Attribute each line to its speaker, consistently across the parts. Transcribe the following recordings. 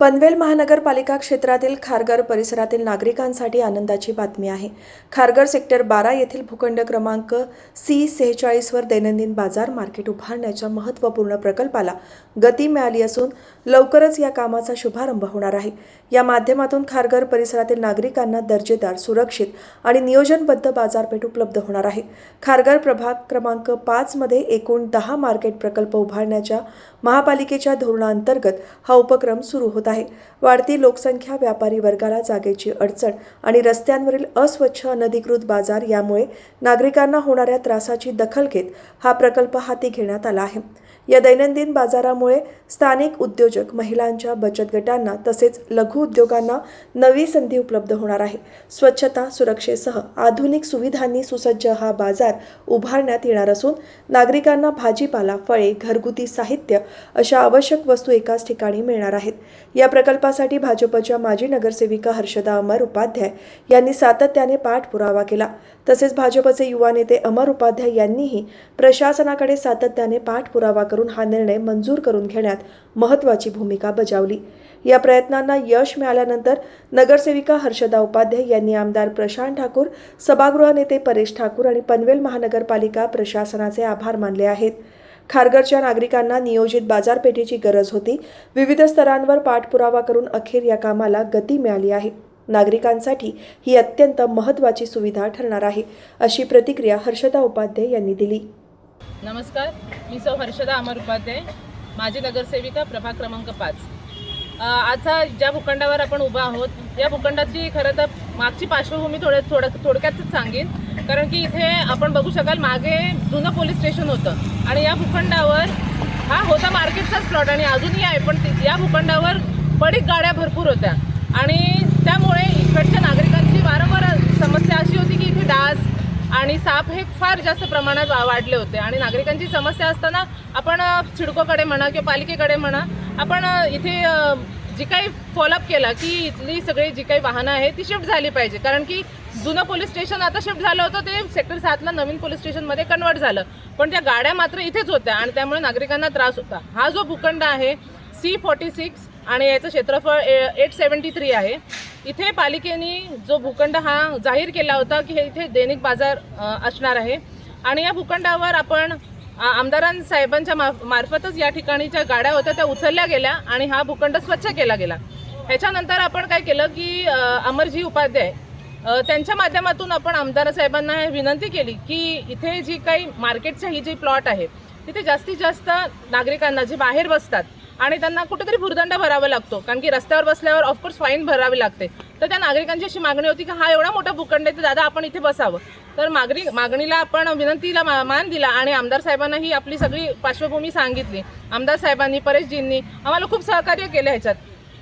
Speaker 1: पनवेल महानगरपालिका क्षेत्रातील खारघर परिसरातील नागरिकांसाठी आनंदाची बातमी आहे. खारघर सेक्टर बारा येथील भूखंड क्रमांक सी सेहेचाळीसवर दैनंदिन बाजार मार्केट उभारण्याच्या महत्त्वपूर्ण प्रकल्पाला गती मिळाली असून लवकरच या कामाचा शुभारंभ होणार आहे. या माध्यमातून खारघर परिसरातील नागरिकांना दर्जेदार सुरक्षित आणि नियोजनबद्ध बाजारपेठ उपलब्ध होणार आहे. खारघर प्रभाग क्रमांक पाचमध्ये एकूण दहा मार्केट प्रकल्प उभारण्याच्या महापालिकेच्या धोरणाअंतर्गत हा उपक्रम सुरू होत आहे. वाढती लोकसंख्या व्यापारी वर्गाला जागेची अडचण आणि रस्त्यांवरील अस्वच्छ अनधिकृत बाजार यामुळे नागरिकांना होणाऱ्या त्रासाची दखल घेत हा प्रकल्प हाती घेण्यात आला आहे. या दैनंदिन बाजारामुळे स्थानिक उद्योजक महिलांच्या बचत गटांना तसेच लघु उद्योगांना नवी संधी उपलब्ध होणार आहे. स्वच्छता सुरक्षेसह आधुनिक सुविधांनी सुसज्ज हा बाजार उभारण्यात येणार असून नागरिकांना भाजीपाला फळे घरगुती साहित्य अशा आवश्यक वस्तू एकाच ठिकाणी मिळणार आहेत. या प्रकल्पासाठी भाजपच्या माजी नगरसेविका हर्षदा अमर उपाध्याय यांनी सातत्याने पाठपुरावा केला. तसेच भाजपचे युवा नेते अमर उपाध्याय यांनीही प्रशासनाकडे सातत्याने पाठपुरावा करून हा निर्णय मंजूर करून घेण्यात महत्त्वाची भूमिका बजावली. या प्रयत्नांना यश मिळाल्यानंतर नगरसेविका हर्षदा उपाध्याय यांनी आमदार प्रशांत ठाकूर सभागृह नेते परेश ठाकूर आणि पनवेल महानगरपालिका प्रशासनाचे आभार मानले आहेत. खारघरच्या नागरिकांना नियोजित बाजारपेठेची गरज होती. विविध स्तरांवर पाठपुरावा करून अखेर या कामाला गती मिळाली आहे. नागरिकांसाठी ही अत्यंत महत्त्वाची सुविधा ठरणार आहे अशी प्रतिक्रिया हर्षदा उपाध्याय यांनी दिली.
Speaker 2: नमस्कार मी सौ हर्षदा अमर उपाध्याय माजी नगरसेविका प्रभाग क्रमांक पाच. आजचा ज्या भूखंडावर आपण उभा आहोत या भूखंडाची खरं तर मागची पार्श्वभूमी थोडं थोडं थोडक्यातच सांगेन. कारण की इथे आपण बघू शकाल मागे जुनं पोलीस स्टेशन होतं आणि या भूखंडावर हा होता मार्केटचाच प्लॉट आणि अजूनही आहे पण या भूखंडावर पडीक गाड्या भरपूर होत्या. आणि त्यामुळे इकडच्या नागरिकांची वारंवार समस्या अशी होती की इथे डास आणि साप हे फार जास्त प्रमाणात वाढले होते. आणि नागरिकांची समस्या असताना आपण सिडकोकडे म्हणा किंवा पालिकेकडे म्हणा आपण इथे जी काही फॉलोअप केला की इथली सगळी जी काही वाहनं आहे ती शिफ्ट झाली पाहिजे. कारण की जुनं पोलीस स्टेशन आता शिफ्ट झालं होतं ते सेक्टर सातला नवीन पोलीस स्टेशनमध्ये कन्वर्ट झालं. पण त्या गाड्या मात्र इथेच होत्या आणि त्यामुळे नागरिकांना त्रास होता. हा जो भूखंड आहे सी फॉर्टी सिक्स आणि याचं क्षेत्रफळ एट सेवन्टी थ्री आहे. इथे पालिकेने जो भूखंड हा जाहीर केला होता की हे इथे दैनिक बाजार असणार आहे. आणि या भूखंडावर आपण आ- आमदारां साहेबांच्या मा- मार्फतच या ठिकाणीच्या गाड्या होत्या त्या उचलल्या गेल्या आणि हा भूखंड स्वच्छ केला गेला. ह्याच्यानंतर आपण काय केलं की अमरजी उपाध्याय त्यांच्या माध्यमातून आपण आमदार साहेबांना हे विनंती केली की इथे जी काही मार्केटच्या ही जी प्लॉट आहे तिथे जास्तीत जास्त नागरिकांना जे बाहेर बसतात आणि त्यांना कुठेतरी भुर्दंड भरावा लागतो. कारण की रस्त्यावर बसल्यावर ऑफकोर्स फाईन भरावी लागते. तर त्या नागरिकांची अशी मागणी होती की हा एवढा मोठा भूखंड आहे तर दादा आपण इथे बसावं. तर मागणी मागणीला आपण विनंतीला मा- मान दिला आणि आमदार साहेबांना ही आपली सगळी पार्श्वभूमी सांगितली. आमदार साहेबांनी परेशजींनी आम्हाला खूप सहकार्य केलं ह्याच्यात.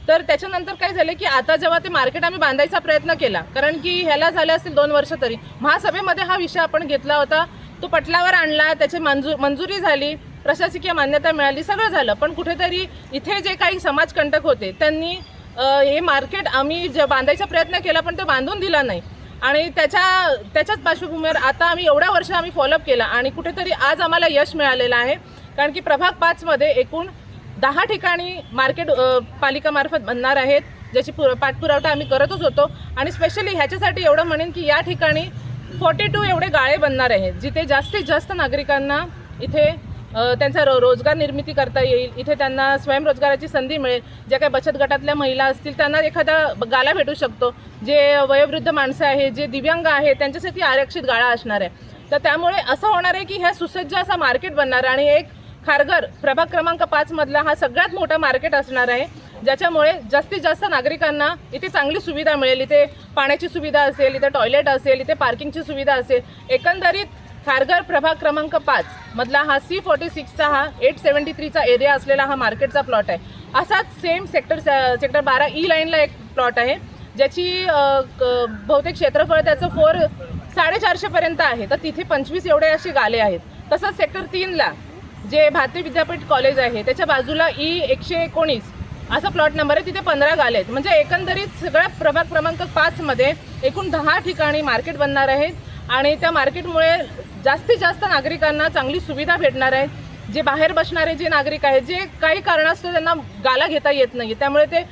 Speaker 2: तर त्याच्यानंतर काय झालं की आता जेव्हा ते मार्केट आम्ही बांधायचा प्रयत्न केला कारण की ह्याला झाले असतील दोन वर्ष तरी. महासभेमध्ये हा विषय आपण घेतला होता. तो पटलावर आणला त्याची मंजू मंजुरी झाली. प्रशासकीय मान्यता मिळाली सगळं झालं. पण कुठेतरी इथे जे काही समाजकंटक होते त्यांनी हे मार्केट आम्ही जे बांधायचा प्रयत्न केला पण ते बांधून दिला नाही. आणि त्याच्या त्याच्याच पार्श्वभूमीवर आता आम्ही एवढ्या वर्ष आम्ही फॉलोअप केला आणि कुठेतरी आज आम्हाला यश मिळालेलं आहे. कारण की प्रभाग पाचमध्ये एकूण दहा ठिकाणी मार्केट पालिकामार्फत बनणार आहेत ज्याची पु पाठपुरावठा आम्ही करतच होतो. आणि स्पेशली ह्याच्यासाठी एवढं म्हणेन की या ठिकाणी फोर्टी टू एवढे गाळे बनणार आहेत जिथे जास्तीत जास्त नागरिकांना इथे त्यांचा रो रोजगार निर्मिती करता येईल. इथे त्यांना स्वयंरोजगाराची संधी मिळेल. ज्या काही बचत गटातल्या महिला असतील त्यांना एखादा गाला भेटू शकतो. जे वयोवृद्ध माणसं आहेत जे दिव्यांग आहेत त्यांच्यासाठी आरक्षित गाळा असणार आहे. तर त्यामुळे असं होणार आहे की ह्या सुसज्ज असा मार्केट बनणार आहे आणि एक खारघर प्रभाग क्रमांक पाचमधला हा सगळ्यात मोठा मार्केट असणार आहे. ज्याच्यामुळे जास्तीत जास्त नागरिकांना इथे चांगली सुविधा मिळेल. इथे पाण्याची सुविधा असेल इथे टॉयलेट असेल इथे पार्किंगची सुविधा असेल. एकंदरीत खारघर प्रभाग क्रमांक पाच मधला हा सी फोर्टी सिक्सचा हा एट सेवन्टी थ्रीचा एरिया असलेला हा मार्केटचा प्लॉट आहे. असाच सेम सेक्टर सेक्टर बारा e ई लाईनला एक प्लॉट आहे ज्याची क- बहुतेक क्षेत्रफळ त्याचं फोर साडेचारशेपर्यंत आहे. तर तिथे पंचवीस एवढे असे गाले आहेत. तसंच सेक्टर तीनला जे भारतीय विद्यापीठ कॉलेज आहे त्याच्या बाजूला ई एकशे एकोणीस असा प्लॉट नंबर आहे. तिथे पंधरा गाले आहेत. म्हणजे एकंदरीत सगळ्या प्रभाग क्रमांक पाचमध्ये एकूण दहा ठिकाणी मार्केट बनणार आहेत. आणि त्या मार्केटमुळे जास्तीत जास्त नागरिकांना चांगली सुविधा भेटणार आहे. जे बाहेर बसणारे जे नागरिक आहेत जे काही कारणास्तव त्यांना गाला घेता येत नाही. त्यामुळे ते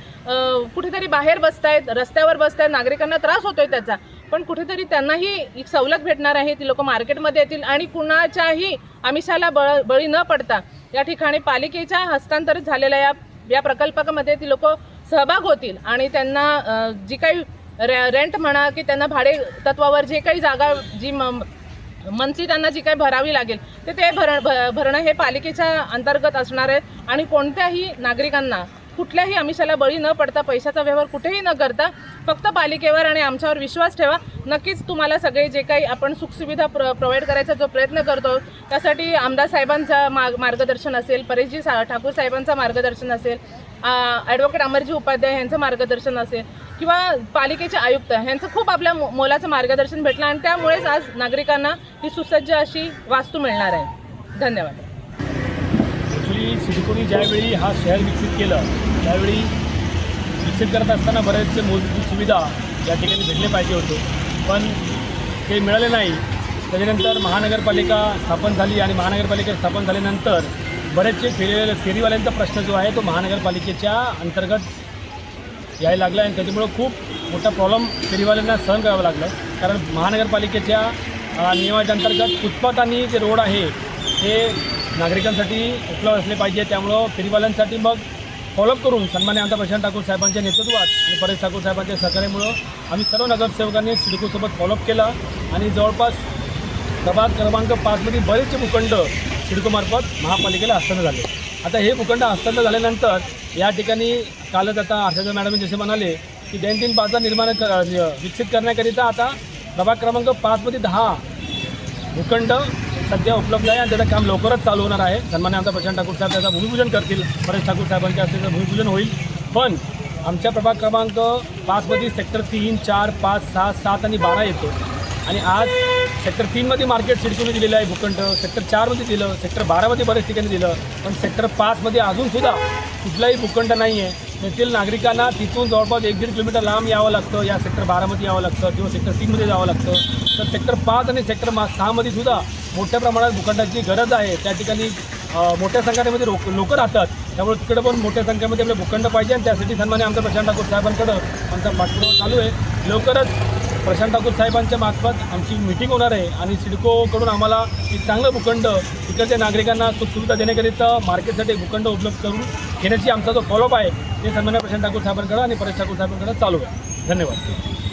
Speaker 2: कुठेतरी बाहेर बसतायत रस्त्यावर बसतायत नागरिकांना त्रास होतोय त्याचा. पण कुठेतरी त्यांनाही एक सवलत भेटणार आहे ती लोक मार्केटमध्ये येतील आणि कुणाच्याही आमिषाला बळ बळी न पडता या ठिकाणी पालिकेच्या हस्तांतरित झालेल्या या या प्रकल्पामध्ये ती लोक सहभाग होतील आणि त्यांना जी काही रे रेंट म्हणा की त्यांना भाडे तत्वावर जे काही जागा जी म मंथली त्यांना जी काही भरावी लागेल ते ते भर भ- भरणं हे पालिकेच्या अंतर्गत असणार आहे आणि कोणत्याही नागरिकांना कुठल्याही आमिषाला बळी न पडता पैशाचा व्यवहार कुठेही न करता फक्त पालिकेवर आणि आमच्यावर विश्वास ठेवा. नक्कीच तुम्हाला सगळे जे काही आपण सुखसुविधा प्र प्रोव्हाइड करायचा जो प्रयत्न करतो त्यासाठी आमदार साहेबांचं मार्ग मार्गदर्शन असेल परेशजी सा ठाकूर साहेबांचं मार्गदर्शन असेल ॲडव्होकेट अमरजी उपाध्याय यांचं मार्गदर्शन असेल. किंवा पालिकेचे आयुक्त यांचं खूप आपल्या मो- मोलाचं मार्गदर्शन भेटलं आणि त्यामुळेच आज नागरिकांना ही सुसज्ज अशी वास्तू मिळणार आहे. धन्यवाद.
Speaker 3: ॲक्च्युली सिडकोनी ज्यावेळी हा शहर विकसित केलं त्यावेळी विकसित करत असताना बरेचसे मूलभूत सुविधा या ठिकाणी भेटले पाहिजे होते. पण ते मिळाले नाही. त्याच्यानंतर महानगरपालिका स्थापन झाली आणि महानगरपालिका स्थापन झाल्यानंतर बरेचसे फेरी फेरीवाल्यांचा प्रश्न जो आहे तो महानगरपालिकेच्या अंतर्गत यायला लागला आणि त्याच्यामुळं खूप मोठा प्रॉब्लेम फेरीवाल्यांना सहन करावं लागलं. कारण महानगरपालिकेच्या नियमाच्या अंतर्गत फुटपाथ आणि जे रोड आहे हे नागरिकांसाठी उपलब्ध असले पाहिजे. त्यामुळं फेरीवाल्यांसाठी मग फॉलोअप करून सन्मान्य आमदार प्रशांत ठाकूर साहेबांच्या नेतृत्वात आणि परेश ठाकूर साहेबांच्या सहकार्यामुळं आम्ही सर्व नगरसेवकांनी सिडकोसोबत फॉलोअप केला. आणि जवळपास प्रभाग क्रमांक पाचमध्ये बरेचसे भूखंड सिडकोमार्फत महापालिकेला हस्तांतर झाले. आता हे भूखंड हस्तांतर झाल्यानंतर या ठिकाणी कालच आता हर्षदा मॅडम जसे म्हणाले की दैनंदिन बाजार निर्माण कर विकसित करण्याकरिता आता प्रभाग क्रमांक पाचमध्ये दहा भूखंड सध्या उपलब्ध आहे आणि त्याचं काम लवकरच चालू होणार आहे. सन्मान्य आमचा प्रशांत ठाकूर साहेब त्याचं भूमिपूजन करतील. परेश ठाकूर साहेबांच्या असतील त्याचं भूमिपूजन होईल. पण आमच्या प्रभाग क्रमांक पाचमध्ये सेक्टर तीन चार पाच सहा सात आणि बारा येतो. आणि आज सेक्टर तीनमध्ये मार्केट सिडकोने दिलेलं आहे भूखंड सेक्टर चारमध्ये दिलं सेक्टर बारामध्ये बऱ्याच ठिकाणी दिलं पण सेक्टर पाचमध्ये अजूनसुद्धा कुठलाही भूखंड नाही आहे तेथील नागरिकांना तिथून जवळपास एक दीड किलोमीटर लांब यावं लागतं या सेक्टर बारामध्ये यावं लागतं किंवा सेक्टर तीनमध्ये जावं लागतं. तर सेक्टर पाच आणि सेक्टर मा सहामध्ये सुद्धा मोठ्या प्रमाणात भूखंडाची गरज आहे. त्या ठिकाणी मोठ्या संख्येमध्ये लोक लोकं राहतात. त्यामुळे तिकडे पण मोठ्या संख्येमध्ये आपलं भूखंड पाहिजे आणि त्यासाठी सन्माने आमच्या प्रशांत ठाकूर साहेबांकडं आमचा पाठपुरावा चालू आहे. लवकरच प्रशांत ठाकूर साहेबांच्या मार्फत आमची मिटिंग होणार आहे आणि सिडकोकडून आम्हाला एक चांगलं भूखंड इकडच्या नागरिकांना सुखसुविधा देण्याकरिता मार्केटसाठी भूखंड उपलब्ध करून घेण्याची आमचा जो फॉलोअप आहे ते सन्मान्य प्रशांत ठाकूर साहेबांकडं आणि परेश ठाकूर साहेबांकडं चालू आहे. धन्यवाद.